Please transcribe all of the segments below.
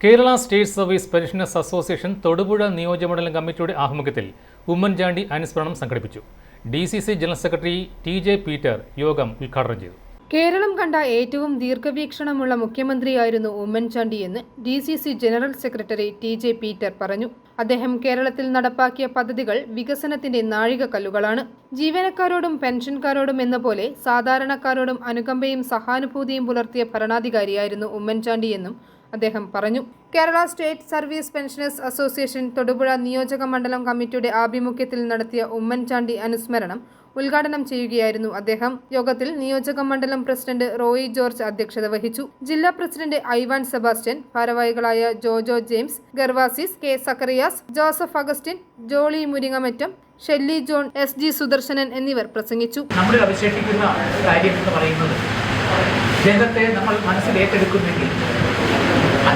Kerala state service pensioners association Thodupuzha നിയോജകമണ്ഡലം കമ്മിറ്റിയുടെ ആഭിമുഖ്യത്തിൽ ഉമ്മൻചാണ്ടി അനുസ്മരണം സംഘടിപ്പിച്ചു. D C C general secretary T J Peter യോഗം ഉദ്ഘാടനം ചെയ്തു. കേരളം കണ്ട ഏറ്റവും ദീർഘവീക്ഷണമുള്ള മുഖ്യമന്ത്രിയായിരുന്നു ഉമ്മൻചാണ്ടിയെന്ന് D C C general secretary T J Peter പറഞ്ഞു. അദ്ദേഹം കേരളത്തിൽ നടപ്പാക്കിയ പദ്ധതികൾ വികസനത്തിന്റെ നാഴികക്കല്ലുകളാണ്. ജീവനക്കാരോടും പെൻഷൻകാരോടും എന്ന പോലെ സാധാരണക്കാരോടും അനുകമ്പയും സഹാനുഭൂതിയും പുലർത്തിയ ഭരണാധികാരിയായിരുന്നു ഉമ്മൻചാണ്ടിയെന്നും അദ്ദേഹം പറഞ്ഞു. Kerala state service pensioners association Thodupuzha നിയോജക മണ്ഡലം കമ്മിറ്റിയുടെ ആഭിമുഖ്യത്തിൽ നടത്തിയ ഉമ്മൻചാണ്ടി അനുസ്മരണം ഉദ്ഘാടനം ചെയ്യുകയായിരുന്നു അദ്ദേഹം. യോഗത്തിൽ നിയോജക മണ്ഡലം പ്രസിഡന്റ് റോയി ജോർജ് അധ്യക്ഷത വഹിച്ചു. ജില്ലാ പ്രസിഡന്റ് ഐവാൻ സെബാസ്റ്റ്യൻ ഭാരവാഹികളായ Jojo James Gervasis K Zacharias Joseph Augustine Jolly Muringamattam Shelly John S G Sudarshanan എന്നിവർ പ്രസംഗിച്ചു. നമ്മൾ അവശേഷിക്കുന്ന കാര്യം എന്ന് പറയുന്നത് നമ്മൾ മനസ്സിൽ ഏറ്റെടുക്കുന്നെങ്കിൽ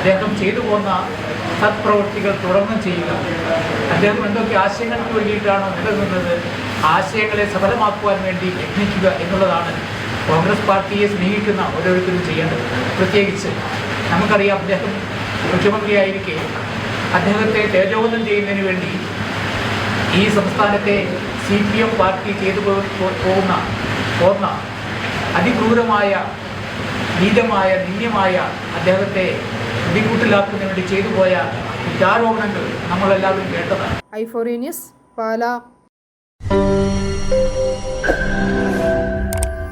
അദ്ദേഹം ചെയ്തു പോന്ന സത്പ്രവൃത്തികൾ തുടർന്നും ചെയ്യുക. അദ്ദേഹം എന്തൊക്കെ ആശയങ്ങൾക്ക് വേണ്ടിയിട്ടാണ് നിലനിന്നത്? ആശയങ്ങളെ സഫലമാക്കുവാൻ വേണ്ടി യത്നിക്കുക എന്നുള്ളതാണ് കോൺഗ്രസ് പാർട്ടിയെ സ്നേഹിക്കുന്ന ഓരോരുത്തരും ചെയ്യേണ്ടത്. പ്രത്യേകിച്ച് നമുക്കറിയാം അദ്ദേഹം മുഖ്യമന്ത്രിയായിരിക്കെ. അദ്ദേഹത്തെ തേജോവധം ചെയ്യുന്നതിന് വേണ്ടി ഈ സംസ്ഥാനത്തെ സി പി എം പാർട്ടി ചെയ്തു പോകുന്ന പോകുന്ന അതിക്രൂരമായ നീതമായ നിന്ദ്യമായ അദ്ദേഹത്തെ പ്രതികൂട്ടിലാക്കുന്നതിന് വേണ്ടി ചെയ്തു പോയ കുറ്റാരോപണങ്ങൾ നമ്മളെല്ലാവരും കേട്ടതാണ്. ഐഫോറി ന്യൂസ് പാല.